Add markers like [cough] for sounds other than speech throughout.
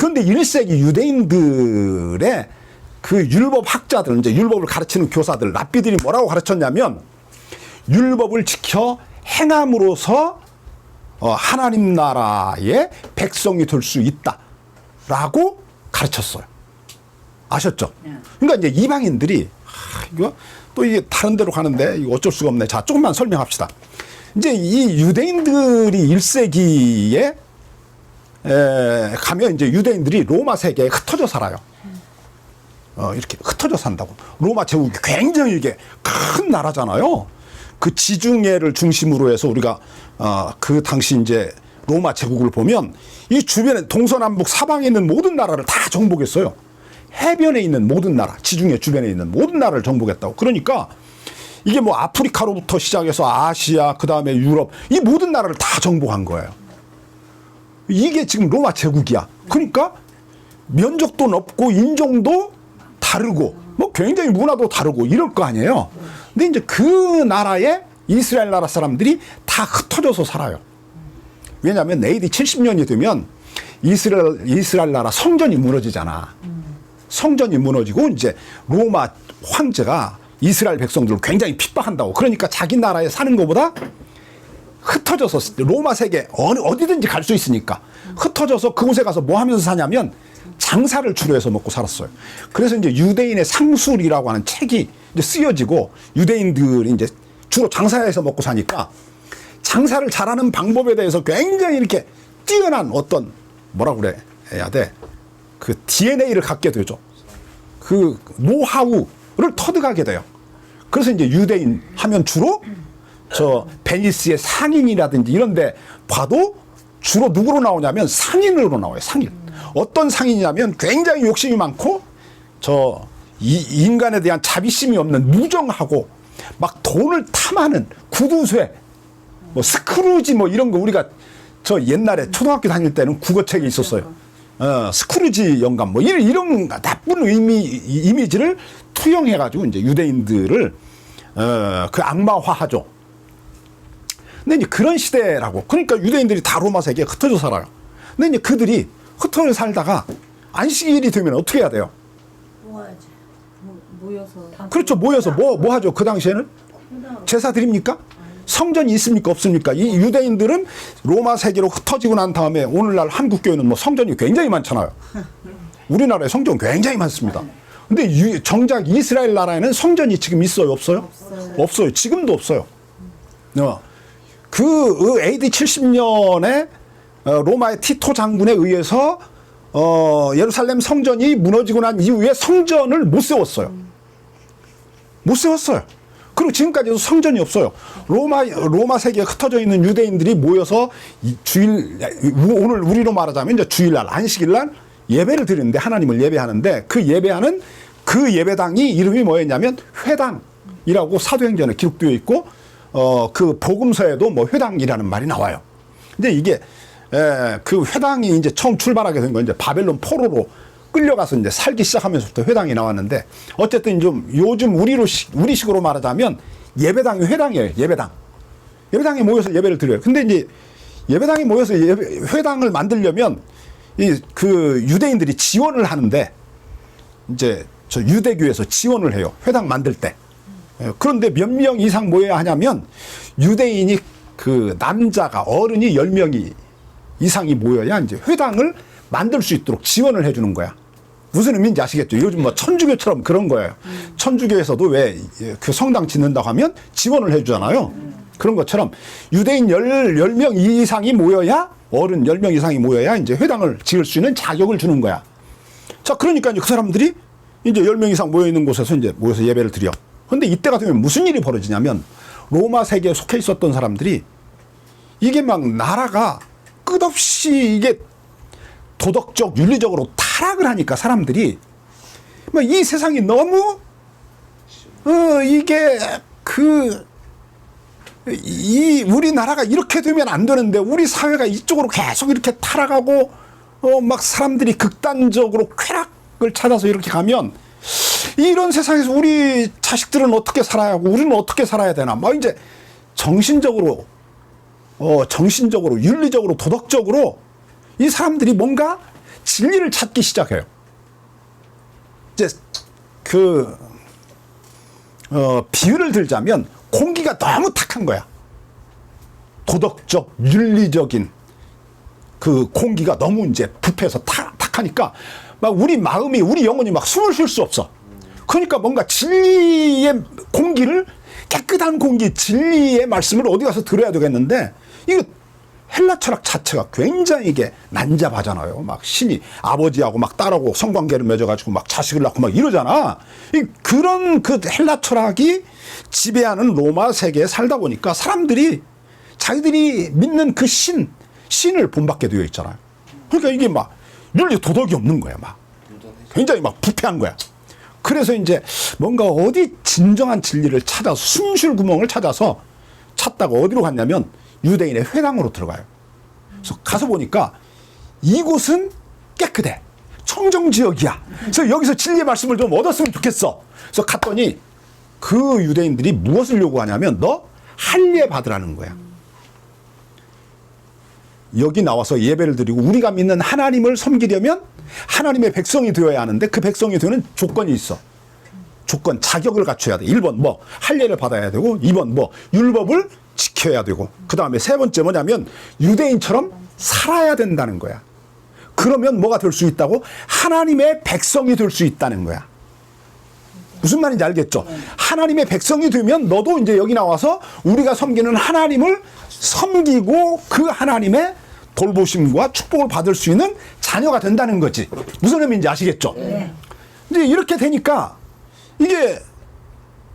그런데 1세기 유대인들의 그 율법 학자들, 이제 율법을 가르치는 교사들, 랍비들이 뭐라고 가르쳤냐면 율법을 지켜 행함으로써 어, 하나님 나라의 백성이 될 수 있다라고 가르쳤어요. 아셨죠? 그러니까 이제 이방인들이 아, 이거 또 이게 다른 데로 가는데 이거 어쩔 수가 없네. 자, 조금만 설명합시다. 이제 이 유대인들이 1세기에 에, 가면 이제 유대인들이 로마 세계에 흩어져 살아요. 어, 이렇게 흩어져 산다고. 로마 제국이 굉장히 이게 큰 나라잖아요. 그 지중해를 중심으로 해서 우리가 어, 그 당시 이제 로마 제국을 보면 이 주변에 동서남북 사방에 있는 모든 나라를 다 정복했어요. 해변에 있는 모든 나라, 지중해 주변에 있는 모든 나라를 정복했다고. 그러니까 이게 뭐 아프리카로부터 시작해서 아시아, 그 다음에 유럽, 이 모든 나라를 다 정복한 거예요. 이게 지금 로마 제국이야. 그러니까 면적도 넓고 인종도 다르고 뭐 굉장히 문화도 다르고 이럴 거 아니에요. 근데 이제 그 나라에 이스라엘 나라 사람들이 다 흩어져서 살아요. 왜냐하면 AD 70년이 되면 이스라엘 이스라엘 나라 성전이 무너지잖아. 성전이 무너지고 이제 로마 황제가 이스라엘 백성들을 굉장히 핍박한다고. 그러니까 자기 나라에 사는 것보다 흩어져서 로마 세계 어느 어디든지 갈 수 있으니까 흩어져서 그곳에 가서 뭐 하면서 사냐면 장사를 주로 해서 먹고 살았어요. 그래서 이제 유대인의 상술이라고 하는 책이 이제 쓰여지고 유대인들이 이제 주로 장사해서 먹고 사니까 장사를 잘하는 방법에 대해서 굉장히 이렇게 뛰어난 어떤 뭐라 그래 해야 돼. 그 DNA를 갖게 되죠. 그 노하우를 터득하게 돼요. 그래서 이제 유대인 하면 주로 저 베니스의 상인이라든지 이런데 봐도 주로 누구로 나오냐면 상인으로 나와요. 상인. 어떤 상인이냐면 굉장히 욕심이 많고 저 이 인간에 대한 자비심이 없는 무정하고 막 돈을 탐하는 구두쇠 뭐 스크루지 뭐 이런 거 우리가 저 옛날에 초등학교 다닐 때는 국어책에 있었어요. 어, 스크루지 영감 뭐 이런, 이런 나쁜 의미 이- 이미지를 투영해 가지고 이제 유대인들을 어, 그 악마화하죠. 근데 이제 그런 시대라고. 그러니까 유대인들이 다 로마 세계에 흩어져 살아요. 근데 이제 그들이 흩어져 살다가 안식일이 되면 어떻게 해야 돼요? 모아야지. 모- 모여서 그렇죠. 모여서 뭐, 뭐 하죠? 그 당시에는? 제사 드립니까? 성전이 있습니까? 없습니까? 이 유대인들은 로마 세계로 흩어지고 난 다음에 오늘날 한국 교회는 뭐 성전이 굉장히 많잖아요. [laughs] 우리나라에 성전 굉장히 많습니다. 근데 유- 정작 이스라엘 나라에는 성전이 지금 있어요? 없어요? 없어요. 지금도 없어요. 어. 그 AD 70년에 어, 로마의 티토 장군에 의해서 어, 예루살렘 성전이 무너지고 난 이후에 성전을 못 세웠어요. 못 세웠어요. 그리고 지금까지도 성전이 없어요. 로마 로마 세계에 흩어져 있는 유대인들이 모여서 이 주일 오늘 우리로 말하자면 이제 주일날 안식일날 예배를 드리는데 하나님을 예배하는데 그 예배하는 그 예배당이 이름이 뭐였냐면 회당이라고 사도행전에 기록되어 있고 어 그 복음서에도 뭐 회당이라는 말이 나와요. 근데 이게 에, 그 회당이 이제 처음 출발하게 된 건 이제 바벨론 포로로 끌려가서 이제 살기 시작하면서부터 회당이 나왔는데 어쨌든 좀 요즘 우리로 시- 우리식으로 말하자면 예배당이 회당이에요. 예배당. 예배당에 모여서 예배를 드려요. 근데 이제 예배당에 모여서 예배, 회당을 만들려면 이 그 유대인들이 지원을 하는데 이제 저 유대교에서 지원을 해요. 회당 만들 때. 예, 그런데 몇 명 이상 모여야 하냐면 유대인이 그 남자가 어른이 10명이 이상이 모여야 이제 회당을 만들 수 있도록 지원을 해 주는 거야. 무슨 의미인지 아시겠죠? 요즘 뭐 천주교처럼 그런 거예요. 천주교에서도 왜 그 성당 짓는다고 하면 지원을 해 주잖아요. 그런 것처럼 유대인 10, 10명 이상이 모여야 어른 10명 이상이 모여야 이제 회당을 지을 수 있는 자격을 주는 거야. 자, 그러니까 이제 그 사람들이 이제 10명 이상 모여 있는 곳에서 이제 모여서 예배를 드려. 근데 이때가 되면 무슨 일이 벌어지냐면 로마 세계에 속해 있었던 사람들이 이게 막 나라가 끝없이 이게 도덕적, 윤리적으로 타락을 하니까 사람들이 막 이 세상이 너무 어 이게 그 이 우리나라가 이렇게 되면 안 되는데 우리 사회가 이쪽으로 계속 이렇게 타락하고 어 막 사람들이 극단적으로 쾌락을 찾아서 이렇게 가면 이런 세상에서 우리 자식들은 어떻게 살아야 하고 우리는 어떻게 살아야 되나 막 이제 정신적으로 어 정신적으로 윤리적으로 도덕적으로 이 사람들이 뭔가 진리를 찾기 시작해요. 이제 그 어, 비유를 들자면 공기가 너무 탁한 거야. 도덕적, 윤리적인 그 공기가 너무 이제 부패해서 탁, 탁하니까 막 우리 마음이 우리 영혼이 막 숨을 쉴 수 없어. 그러니까 뭔가 진리의 공기를 깨끗한 공기, 진리의 말씀을 어디 가서 들어야 되겠는데 이거 헬라 철학 자체가 굉장히 이게 난잡하잖아요. 막 신이 아버지하고 막 딸하고 성관계를 맺어가지고 막 자식을 낳고 막 이러잖아. 이 그런 그 헬라 철학이 지배하는 로마 세계에 살다 보니까 사람들이 자기들이 믿는 그 신, 신을 본받게 되어 있잖아요. 그러니까 이게 막 윤리 도덕이 없는 거야, 막. 굉장히 막 부패한 거야. 그래서 이제 뭔가 어디 진정한 진리를 찾아서 숨쉴 구멍을 찾아서 찾다가 어디로 갔냐면 유대인의 회당으로 들어가요. 그래서 가서 보니까 이곳은 깨끗해. 청정 지역이야. 그래서 여기서 진리의 말씀을 좀 얻었으면 좋겠어. 그래서 갔더니 그 유대인들이 무엇을 요구하냐면 너 할례 받으라는 거야. 여기 나와서 예배를 드리고 우리가 믿는 하나님을 섬기려면 하나님의 백성이 되어야 하는데 그 백성이 되는 조건이 있어. 조건 자격을 갖춰야 돼. 1번 뭐 할례를 받아야 되고 2번 뭐 율법을 지켜야 되고 그 다음에 세 번째 뭐냐면 유대인처럼 살아야 된다는 거야. 그러면 뭐가 될 수 있다고? 하나님의 백성이 될 수 있다는 거야. 무슨 말인지 알겠죠? 하나님의 백성이 되면 너도 이제 여기 나와서 우리가 섬기는 하나님을 섬기고 그 하나님의 돌보심과 축복을 받을 수 있는 자녀가 된다는 거지. 무슨 의미인지 아시겠죠? 이제 이렇게 되니까 이게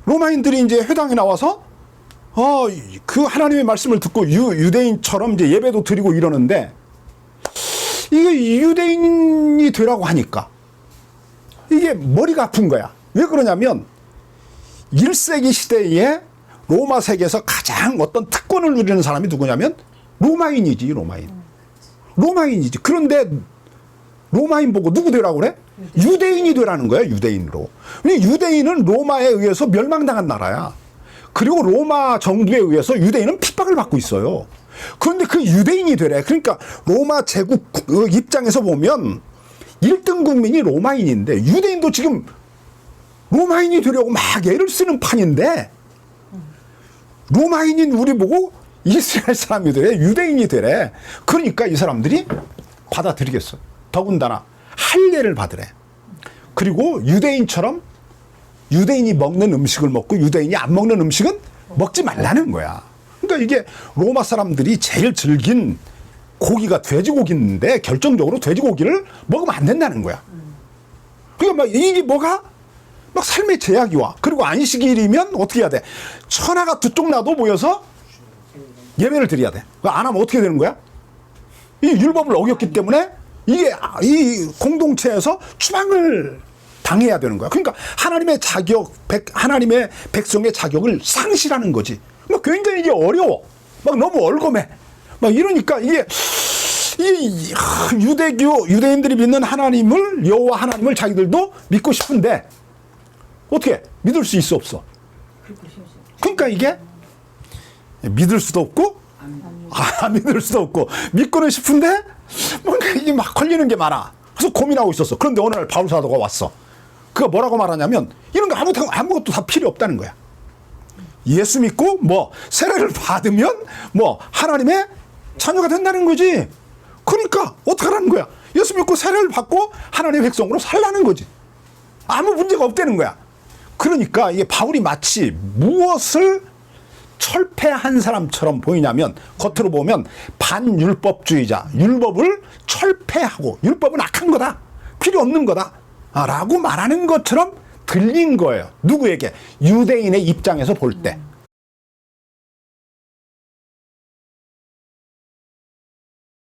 로마인들이 이제 회당에 나와서 어, 그 하나님의 말씀을 듣고 유, 유대인처럼 이제 예배도 드리고 이러는데 이게 유대인이 되라고 하니까 이게 머리가 아픈 거야. 왜 그러냐면 1세기 시대에 로마 세계에서 가장 어떤 특권을 누리는 사람이 누구냐면 로마인이지, 로마인. 로마인이지. 그런데 로마인 보고 누구 되라고 그래? 유대인이 되라는 거야, 유대인으로. 유대인은 로마에 의해서 멸망당한 나라야. 그리고 로마 정부에 의해서 유대인은 핍박을 받고 있어요. 그런데 그 유대인이 되래. 그러니까 로마 제국 그 입장에서 보면 1등 국민이 로마인인데 유대인도 지금 로마인이 되려고 막 애를 쓰는 판인데 로마인인 우리 보고 이스라엘 사람이 되래? 유대인이 되래? 그러니까 이 사람들이 받아들이겠어. 더군다나 할례를 받으래. 그리고 유대인처럼 유대인이 먹는 음식을 먹고 유대인이 안 먹는 음식은 먹지 말라는 거야. 그러니까 이게 로마 사람들이 제일 즐긴 고기가 돼지고기인데 결정적으로 돼지고기를 먹으면 안 된다는 거야. 그러니까 막 이게 뭐가? 막 삶의 제약이 와. 그리고 안식일이면 어떻게 해야 돼? 천하가 두 쪽 나도 모여서 예배를 드려야 돼. 안 하면 어떻게 되는 거야? 이 율법을 어겼기 때문에 이게 이 공동체에서 추방을 당해야 되는 거야. 그러니까 하나님의 자격, 백, 하나님의 백성의 자격을 상실하는 거지. 막 굉장히 이게 어려워. 막 너무 얼검해. 막 이러니까 이게 이 하, 유대교 유대인들이 믿는 하나님을 여호와 하나님을 자기들도 믿고 싶은데 어떻게 믿을 수 있어 없어? 그러니까 이게 믿을 수도 없고 아 [laughs] 믿을 수도 없고 믿고는 싶은데 뭔가 이게 막 걸리는 게 많아. 그래서 고민하고 있었어. 그런데 어느 날 바울 사도가 왔어. 그가 뭐라고 말하냐면 이런 거 아무것도 아무것도 다 필요 없다는 거야. 예수 믿고 뭐 세례를 받으면 뭐 하나님의 자녀가 된다는 거지. 그러니까 어떡하라는 거야? 예수 믿고 세례를 받고 하나님의 백성으로 살라는 거지. 아무 문제가 없다는 거야. 그러니까 이게 바울이 마치 무엇을 철폐한 사람처럼 보이냐면 겉으로 보면 반율법주의자, 율법을 철폐하고 율법은 악한 거다. 필요 없는 거다. 아, 라고 말하는 것처럼 들린 거예요. 누구에게? 유대인의 입장에서 볼 때.